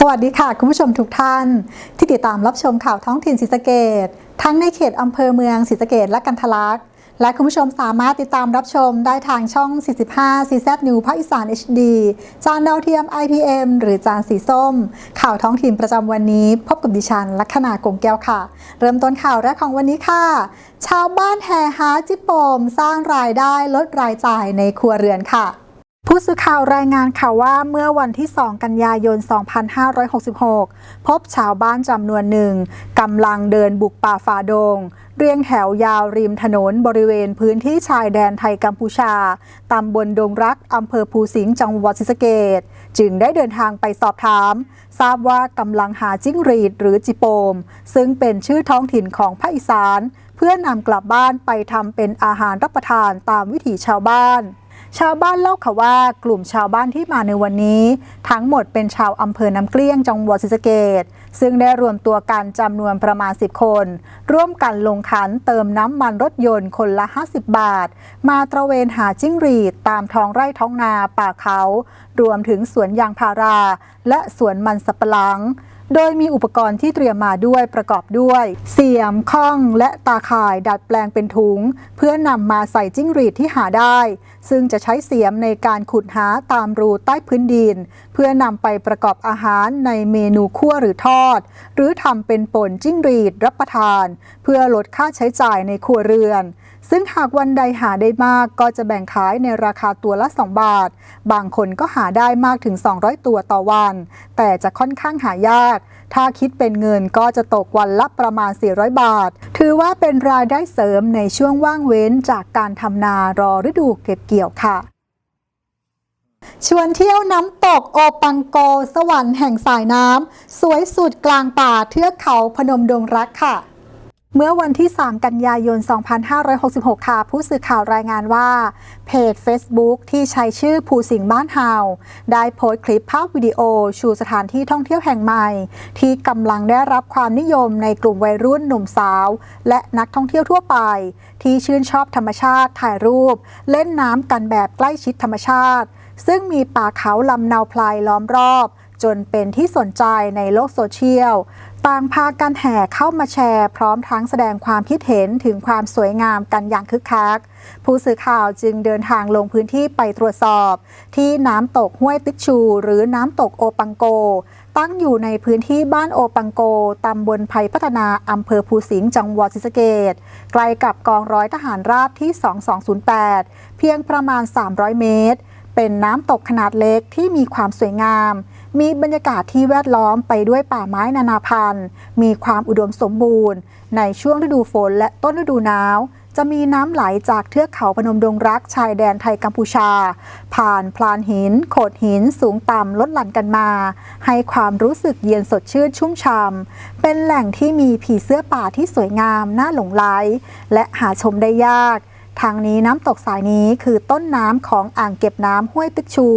สวัสดีค่ะ คุณผู้ชมทุกท่าน ที่ติดตามรับชมข่าวท้องถิ่นศรีสะเกดทั้งในเขตอำเภอเมืองศรีสะเกดและกันทลักษ์และคุณผู้ชมสามารถติดตามรับชมได้ทางช่อง 45 CZ New ภาคอีสาน HD จานดาวเทียม IPM หรือจานสีส้ม ข่าวท้องถิ่นประจำวันนี้ พบกับดิฉัน ลัคนากงแก้วค่ะ เริ่มต้นข่าวแรกของวันนี้ค่ะ ชาวบ้านแห่หาจิปโปม สร้างรายได้ลดรายจ่ายในครัวเรือนค่ะ ผู้สื่อข่าวรายงานข่าวว่าเมื่อวันที่ 2 กันยายน 2566 พบชาวบ้านจำนวนหนึ่งกำลังเดินบุกป่าฝ่าดง เรียงแถวยาวริมถนนบริเวณพื้นที่ชายแดนไทยกัมพูชา ตำบลดงรัก อำเภอภูสิงห์จังหวัดศรีสะเกษจึงได้เดินทางไปสอบถาม ทราบว่ากำลังหาจิ้งหรีดหรือจิโปม ซึ่งเป็นชื่อท้องถิ่นของภาคอีสาน เพื่อนำกลับบ้านไปทำเป็นอาหารรับประทานตามวิถีชาวบ้าน ชาวบ้านเล่าค่ะว่ากลุ่มชาวบ้านที่มาในวันนี้ ทั้งหมดเป็นชาวอำเภอน้ำเกลี้ยงจังหวัดศรีสะเกษซึ่งได้รวมตัวกันจำนวนประมาณ 10 คน ร่วมกันลงขันเติมน้ำมันรถยนต์คนละ 50 บาท มาตระเวนหาจิ้งหรีดตามท้องไร่ท้องนาป่าเขา รวมถึงสวนยางพารา และสวนมันสับปะหลัง โดยมีอุปกรณ์ที่เตรียมมาด้วยประกอบด้วย เสียมข้องและตาข่ายดัดแปลงเป็นถุง เพื่อนำมาใส่จิ้งหรีดที่หาได้ ซึ่งจะใช้เสียมในการขุดหาตามรูใต้พื้นดิน เพื่อนำไปประกอบอาหารในเมนูคั่วหรือทอด หรือทำเป็นป่นจิ้งหรีดรับประทาน เพื่อลดค่าใช้จ่ายในครัวเรือน ซึ่งหากวันใดหาได้มากก็จะแบ่งขายในราคาตัวละ 2 บาท บางคนก็หาได้มากถึง 200 ตัวต่อวัน แต่จะค่อนข้างหายาก ถ้าคิดเป็นเงินก็จะตกวันละประมาณ 400 บาท ถือว่าเป็นรายได้เสริมในช่วงว่างเว้นจากการทำนารอฤดูเก็บเกี่ยวค่ะชวนเที่ยวน้ำตกโอปังโก สวรรค์แห่งสายน้ำ สวยสุดกลางป่าเทือกเขาพนมดงรักค่ะ เมื่อวันที่ 3 กันยายน 2566 ค่ะ ผู้สื่อข่าวรายงานว่า เพจ Facebook ที่ใช้ชื่อภูสิงห์บ้านเฮาได้โพสต์คลิปภาพวิดีโอ ชูสถานที่ท่องเที่ยวแห่งใหม่ ที่กำลังได้รับความนิยมในกลุ่มวัยรุ่นหนุ่มสาว และนักท่องเที่ยวทั่วไป ที่ชื่นชอบธรรมชาติถ่ายรูป เล่นน้ำกันแบบใกล้ชิดธรรมชาติ ซึ่งมีป่าเขาลำนาวพลายล้อมรอบจนเป็นที่สนใจในโลกโซเชียลต่างพากันแห่เข้ามาแชร์ พร้อมทั้งแสดงความคิดเห็นถึงความสวยงามกันอย่างคึกคัก ผู้สื่อข่าวจึงเดินทางลงพื้นที่ไปตรวจสอบ ที่น้ำตกห้วยติกชู หรือน้ำตกโอปังโก ตั้งอยู่ในพื้นที่บ้านโอปังโกตำบลไผ่พัฒนาอำเภอภูสิงห์จังหวัดศรีสะเกษใกล้กับกองร้อยทหารราบที่ 2208 เพียงประมาณ 300 เมตร เป็นน้ำตกขนาดเล็กที่มีความสวยงาม มีบรรยากาศที่แวดล้อมไปด้วยป่าไม้นานาพันธุ์ มีความอุดมสมบูรณ์ ในช่วงฤดูฝนและต้นฤดูหนาวจะมีน้ำไหลจากเทือกเขาพนมดงรักชายแดนไทยกัมพูชา ผ่านพลานหิน โขดหินสูงต่ำลดหลั่นกันมา ให้ความรู้สึกเย็นสดชื่นชุ่มช่ำเป็นแหล่งที่มีผีเสื้อป่าที่สวยงามน่าหลงไหลและหาชมได้ยาก ทางนี้น้ำตกสายนี้คือต้นน้ำของอ่างเก็บน้ำห้วยตึกชู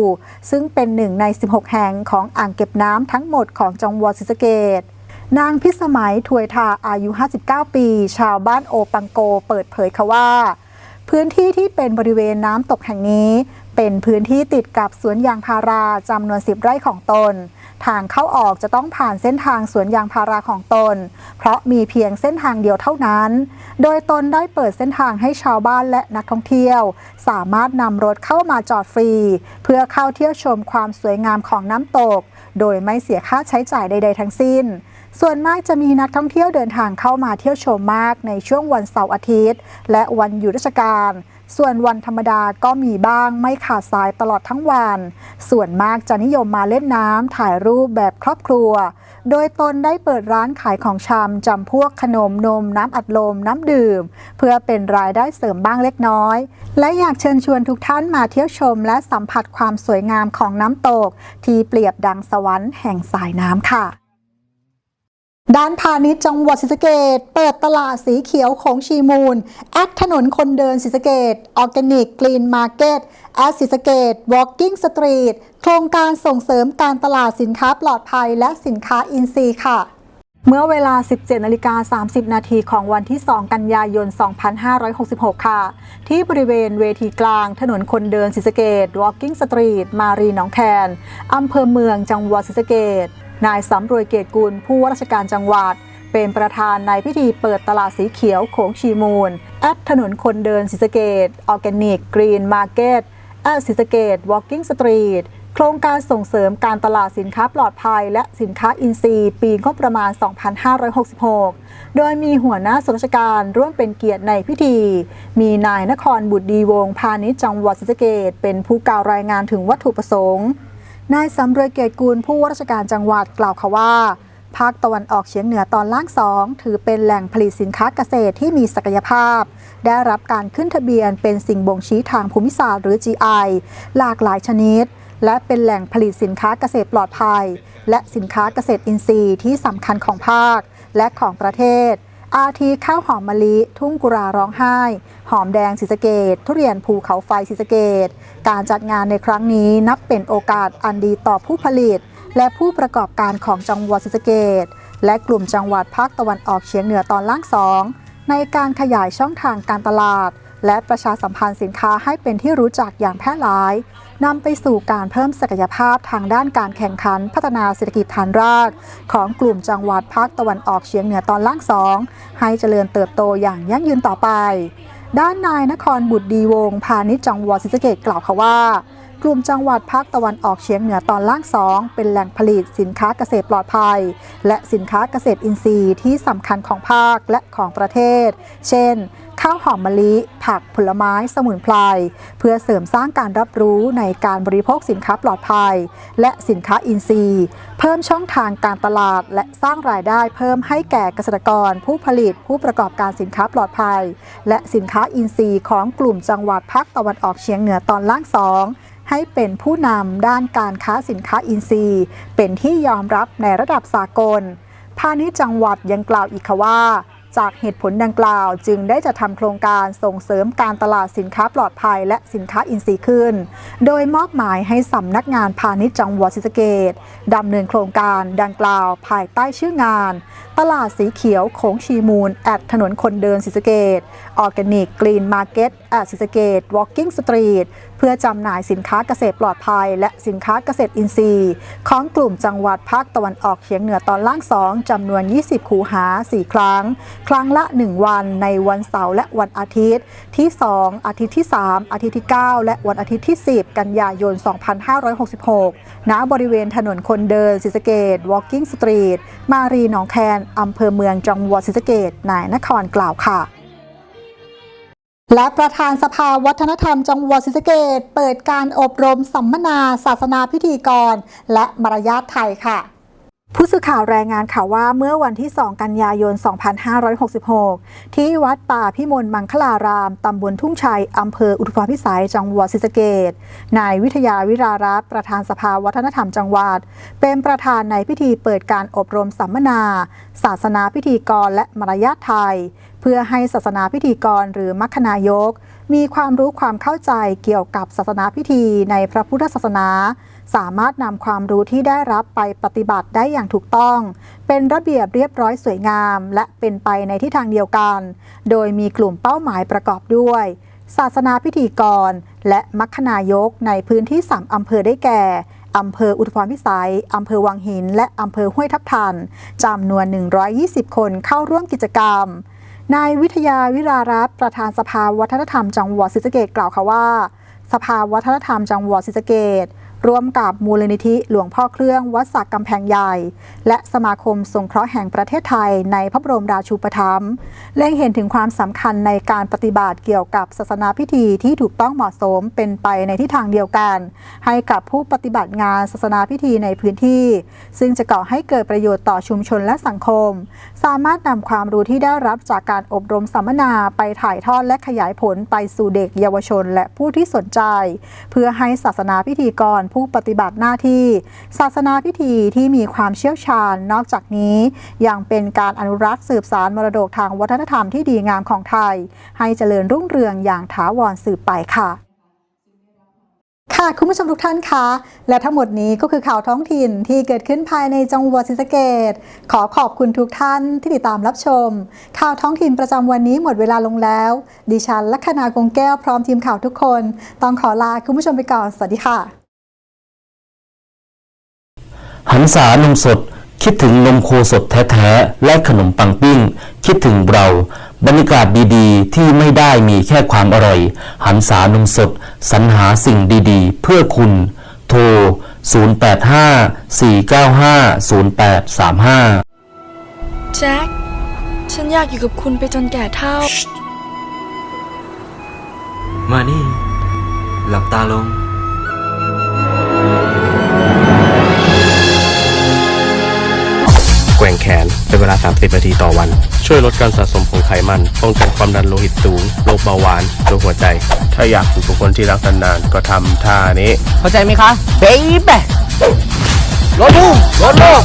ซึ่งเป็นหนึ่งใน 16 แห่งของอ่างเก็บน้ำทั้งหมดของจังหวัดศรีสะเกษนางพิสมัยถวยทาอายุ 59 ปี ชาวบ้านโอปังโกเปิดเผยค่ะว่า พื้นที่ที่เป็นบริเวณน้ำตกแห่งนี้ เป็นพื้นที่ติดกับสวนยางพาราจำนวน 10 ไร่ของตน ทางเข้าออกจะต้องผ่านเส้นทางสวนยางพาราของตน เพราะมีเพียงเส้นทางเดียวเท่านั้น โดยตนได้เปิดเส้นทางให้ชาวบ้านและนักท่องเที่ยว สามารถนำรถเข้ามาจอดฟรี เพื่อเข้าเที่ยวชมความสวยงามของน้ำตก โดยไม่เสียค่าใช้จ่ายใด ๆ ทั้งสิ้นส่วนมากจะมีนักท่องเที่ยวเดินทางเข้ามาเที่ยวชมมากในช่วงวันเสาร์อาทิตย์ และวันหยุดราชการ ส่วนวันธรรมดาก็มีบ้างไม่ขาดสายตลอดทั้งวัน ส่วนมากจะนิยมมาเล่นน้ำถ่ายรูปแบบครอบครัว โดยตนได้เปิดร้านขายของชำจำพวกขนมนมน้ำอัดลมน้ำดื่ม เพื่อเป็นรายได้เสริมบ้างเล็กน้อย และอยากเชิญชวนทุกท่านมาเที่ยวชม และสัมผัสความสวยงามของน้ำตก ที่เปรียบดังสวรรค์แห่งสายน้ำค่ะ ด้านพาณิชย์จังหวัดศรีสะเกดเปิดตลาดสีเขียวของชีมูล แอดถนนคนเดินศรีสะเกดออร์แกนิกกรีนมาร์เก็ตแอดศรีสะเกดวอล์กิ้งสตรีทโครงการส่งเสริมการตลาดสินค้าปลอดภัยและสินค้าอินทรีย์ค่ะเมื่อเวลา 17นาฬิกา30 นาทีของวันที่ 2 กันยายน 2566 ค่ะ ที่บริเวณเวทีกลาง ถนนคนเดินศรีสะเกด Walking Street มารีหนองแคน อำเภอเมืองจังหวัดศรีสะเกด นายสำรวยเกตกุลผู้ว่าราชการจังหวัด เป็นประธานในพิธีเปิดตลาดสีเขียวโขงชีมูล แอดถนนคนเดินศรีสเกดออร์แกนิกกรีนมาร์เก็ตแอดศรีสเกด Walking Street โครงการส่งเสริมการตลาดสินค้าปลอดภัย และสินค้าอินทรีย์ปีงบประมาณ 2566 โดยมีหัวหน้าส่วนราชการร่วมเป็นเกียรติในพิธี มีนายนครบุตรดีวงพาณิชย์จังหวัดศรีสะเกษเป็นผู้กล่าวรายงานถึงวัตถุประสงค์ นายสำรวยเกตกูลผู้ว่าราชการจังหวัดกล่าวค่ะว่า ภาคตะวันออกเฉียงเหนือตอนล่างสองถือเป็นแหล่งผลิตสินค้าเกษตรที่มีศักยภาพ ได้รับการขึ้นทะเบียนเป็นสิ่งบ่งชี้ทางภูมิศาสตร์หรือ GI หลากหลายชนิด และเป็นแหล่งผลิตสินค้าเกษตรปลอดภัย และสินค้าเกษตรอินทรีย์ที่สำคัญของภาคและของประเทศ อาทิข้าวหอมมะลิ ทุ่งกุราร้องไห้ หอมแดงศรีสะเกดทุเรียนภูเขาไฟศรีสะเกดการจัดงานในครั้งนี้นับเป็นโอกาสอันดีต่อผู้ผลิต และผู้ประกอบการของจังหวัดศรีสะเกดและกลุ่มจังหวัดภาคตะวันออกเฉียงเหนือตอนล่างสองในการขยายช่องทางการตลาด และประชาสัมพันธ์สินค้าให้เป็นที่รู้จักอย่างแพร่หลายนำไปสู่การเพิ่มศักยภาพทางด้านการแข่งขันพัฒนาเศรษฐกิจฐานราก ของกลุ่มจังหวัดภาคตะวันออกเฉียงเหนือตอนล่างสองให้เจริญเติบโตอย่างยั่งยืนต่อไป ด้านนายนครบุตรดีวงศ์พาณิชย์จังหวัดศรีสะเกษกล่าวค่ะว่ากลุ่มจังหวัดภาคตะวันออกเฉียงเหนือตอนล่างสองเป็นแหล่งผลิตสินค้าเกษตรปลอดภัย และสินค้าเกษตรอินทรีย์ที่สำคัญของภาคและของประเทศ เช่น ข้าวหอมมะลิ ผักผลไม้สมุนไพรเพื่อเสริมสร้างการรับรู้ในการบริโภคสินค้าปลอดภัย และสินค้าอินทรีย์ เพิ่มช่องทางการตลาด และสร้างรายได้เพิ่มให้แก่เกษตรกร ผู้ผลิต ผู้ประกอบการสินค้าปลอดภัย และสินค้าอินทรีย์ของกลุ่มจังหวัดภาคตะวันออกเฉียงเหนือตอนล่างสองให้เป็นผู้นำด้านการค้าสินค้าอินทรีย์ เป็นที่ยอมรับในระดับสากลพาณิชย์จังหวัดยังกล่าวอีกค่ะว่า จากเหตุผลดังกล่าว จึงได้จะทำโครงการส่งเสริมการตลาดสินค้าปลอดภัยและสินค้าอินทรีย์ขึ้น โดยมอบหมายให้สำนักงานพาณิชย์จังหวัดศรีสะเกดดำเนินโครงการดังกล่าวภายใต้ชื่องาน ตลาดสีเขียวโขงชีมูล แอดถนนคนเดินศรีสเกษออร์แกนิกกรีนมาร์เก็ตแอดศรีสเกษ Walking Street เพื่อจำหน่ายสินค้าเกษตรปลอดภัย และสินค้าเกษตรอินทรีย์ ของกลุ่มจังหวัดภาคตะวันออกเฉียงเหนือตอนล่าง2จำนวน 20 คูหา 4 ครั้ง ครั้งละ 1 วันในวันเสาร์และวันอาทิตย์ ที่ 2 อาทิตย์ที่ 3 อาทิตย์ที่ 9 และวันอาทิตย์ที่ 10 กันยายน 2566 ณบริเวณถนนคนเดินศรีสเกด Walking Street มารีหนองแคนอำเภอเมืองจังหวัดศรีสะเกดนายนครกล่าวค่ะ และประธานสภาวัฒนธรรมจังหวัดศรีสะเกดเปิดการอบรมสัมมนา ศาสนาพิธีกร และมารยาทไทยค่ะ ผู้สื่อข่าวรายงานข่าวว่าเมื่อวันที่ 2 กันยายน 2566 ที่วัดป่าพิมลมังคลาราม ตำบลทุ่งชัย อำเภออุทุพรพิสัย จังหวัดศรีสะเกดนายวิทยาวิรารัตประธานสภาวัฒนธรรมจังหวัด เป็นประธานในพิธีเปิดการอบรมสัมมนา ศาสนาพิธีกรและมารยาทไทย เพื่อให้ศาสนาพิธีกรหรือมัคคณายก มีความรู้ความเข้าใจเกี่ยวกับศาสนาพิธีในพระพุทธศาสนา สามารถนำความรู้ที่ได้รับไปปฏิบัติได้อย่างถูกต้อง เป็นระเบียบเรียบร้อยสวยงาม และเป็นไปในทิศทางเดียวกัน โดยมีกลุ่มเป้าหมายประกอบด้วย ศาสนาพิธีกร และมัคคณายกในพื้นที่สามอำเภอได้แก่อำเภออุทพรพิสัย อำเภอวังหิน และอำเภอห้วยทับทันจำนวน 120 คนเข้าร่วมกิจกรรม นายวิทยาวิรารัตน์ประธานสภาวัฒนธรรมจังหวัดศรีสะเกษกล่าวค่ะว่า สภาวัฒนธรรมจังหวัดศรีสะเกษ ร่วมกับมูลนิธิหลวงพ่อเครื่องวัดสักกำแพงใหญ่ และสมาคมสงเคราะห์แห่งประเทศไทยในพระบรมราชูปถัมภ์เล็งเห็นถึงความสำคัญในการปฏิบัติเกี่ยวกับศาสนาพิธีที่ถูกต้องเหมาะสมเป็นไปในทิศทางเดียวกัน ให้กับผู้ปฏิบัติงานศาสนาพิธีในพื้นที่ ซึ่งจะก่อให้เกิดประโยชน์ต่อชุมชนและสังคม สามารถนำความรู้ที่ได้รับจากการอบรมสัมมนาไปถ่ายทอดและขยายผลไปสู่เด็กเยาวชน และผู้ที่สนใจ เพื่อให้ศาสนาพิธีกรผู้ปฏิบัติหน้าที่ ศาสนาพิธีที่มีความเชี่ยวชาญ นอกจากนี้ยังเป็นการอนุรักษ์สืบสารมรดกทางวัฒนธรรมที่ดีงามของไทย ให้เจริญรุ่งเรืองอย่างถาวรสืบไปค่ะค่ะคุณผู้ชมทุกท่านคะ และทั้งหมดนี้ก็คือข่าวท้องถิ่นที่เกิดขึ้นภายในจังหวัดศรีสะเกษขอขอบคุณทุกท่านที่ติดตามรับชม ข่าวท้องถิ่นประจำวันนี้หมดเวลาลงแล้ว ดิฉันลัคนากงแก้วพร้อมทีมข่าวทุกคน ต้องขอลาคุณผู้ชมไปก่อน สวัสดีค่ะ หันษานมสด คิดถึงนมโคสดแท้ๆ และขนมปังปิ้ง คิดถึงเรา บรรยากาศดีๆ ที่ไม่ได้มีแค่ความอร่อย หันษานมสด สรรหาสิ่งดีๆ เพื่อคุณ โทร 0854950835 แจ็ค ฉันอยากอยู่กับคุณไปจนแก่เท่า มานี่ หลับตาลง น เป็นเวลา 30 นาทีต่อวัน ช่วยลดการสะสมของไขมันป้องกันความดันโลหิตสูงโรคเบาหวานโรคหัวใจ ถ้าอยากอยู่กับคนที่รักนานๆก็ทำท่านี้ เข้าใจไหมคะเบ๊บรถพุ่งรถโลก